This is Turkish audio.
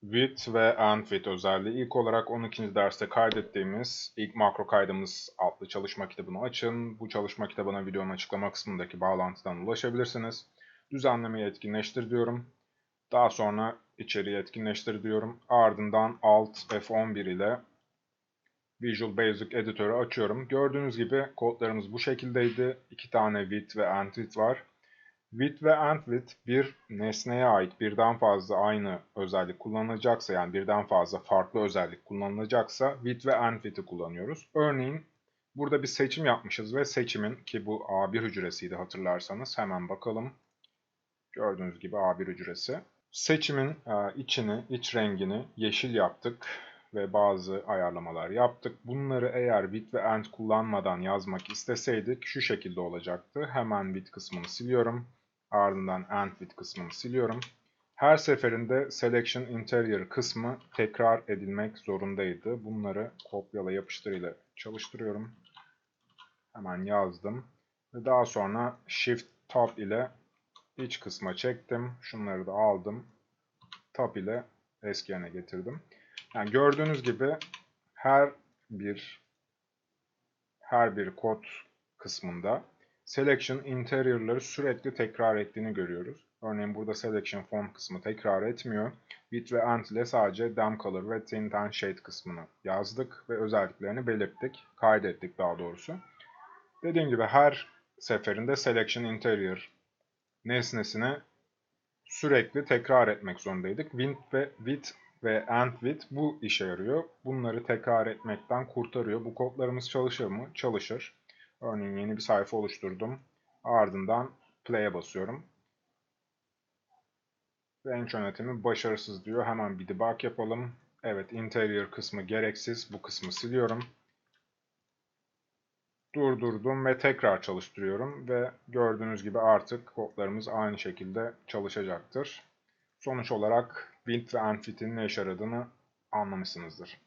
With ve and with özelliği. İlk olarak 12. derste kaydettiğimiz ilk makro kaydımız adlı çalışma kitabını açın. Bu çalışma kitabına videonun açıklama kısmındaki bağlantıdan ulaşabilirsiniz. Düzenlemeyi etkinleştir diyorum. Daha sonra içeriği etkinleştir diyorum. Ardından Alt F11 ile Visual Basic Editör'ü açıyorum. Gördüğünüz gibi kodlarımız bu şekildeydi. İki tane with ve and with var. With ve and with bir nesneye ait birden fazla aynı özellik kullanılacaksa yani birden fazla farklı özellik kullanılacaksa with ve and with'i kullanıyoruz. Örneğin burada bir seçim yapmışız ve seçimin ki bu A1 hücresiydi hatırlarsanız hemen bakalım. Gördüğünüz gibi A1 hücresi. Seçimin e, içini, iç rengini yeşil yaptık ve bazı ayarlamalar yaptık. Bunları eğer with ve and kullanmadan yazmak isteseydik şu şekilde olacaktı. Hemen with kısmını siliyorum. Ardından and with kısmını siliyorum. Her seferinde selection interior kısmı tekrar edilmek zorundaydı. Bunları kopyala yapıştır ile çalıştırıyorum. Hemen yazdım. Ve daha sonra shift tab ile iç kısma çektim. Şunları da aldım. Tab ile eski yerine getirdim. Yani gördüğünüz gibi her bir her bir kod kısmında selection interior'ları sürekli tekrar ettiğini görüyoruz. Örneğin burada selection font kısmı tekrar etmiyor. With ve and ile sadece dam color ve tint and shade kısmını yazdık ve özelliklerini belirttik, kaydettik daha doğrusu. Dediğim gibi her seferinde selection interior nesnesine sürekli tekrar etmek zorundaydık. With ve, with ve and with bu işe yarıyor. Bunları tekrar etmekten kurtarıyor. Bu kodlarımız çalışır mı? Çalışır. Örneğin yeni bir sayfa oluşturdum. Ardından play'e basıyorum. Range yönetimi başarısız diyor. Hemen bir debug yapalım. Evet interior kısmı gereksiz. Bu kısmı siliyorum. Durdurdum ve tekrar çalıştırıyorum. Ve gördüğünüz gibi artık kodlarımız aynı şekilde çalışacaktır. Sonuç olarak Wind ve Amfit'in ne işe yaradığını anlamışsınızdır.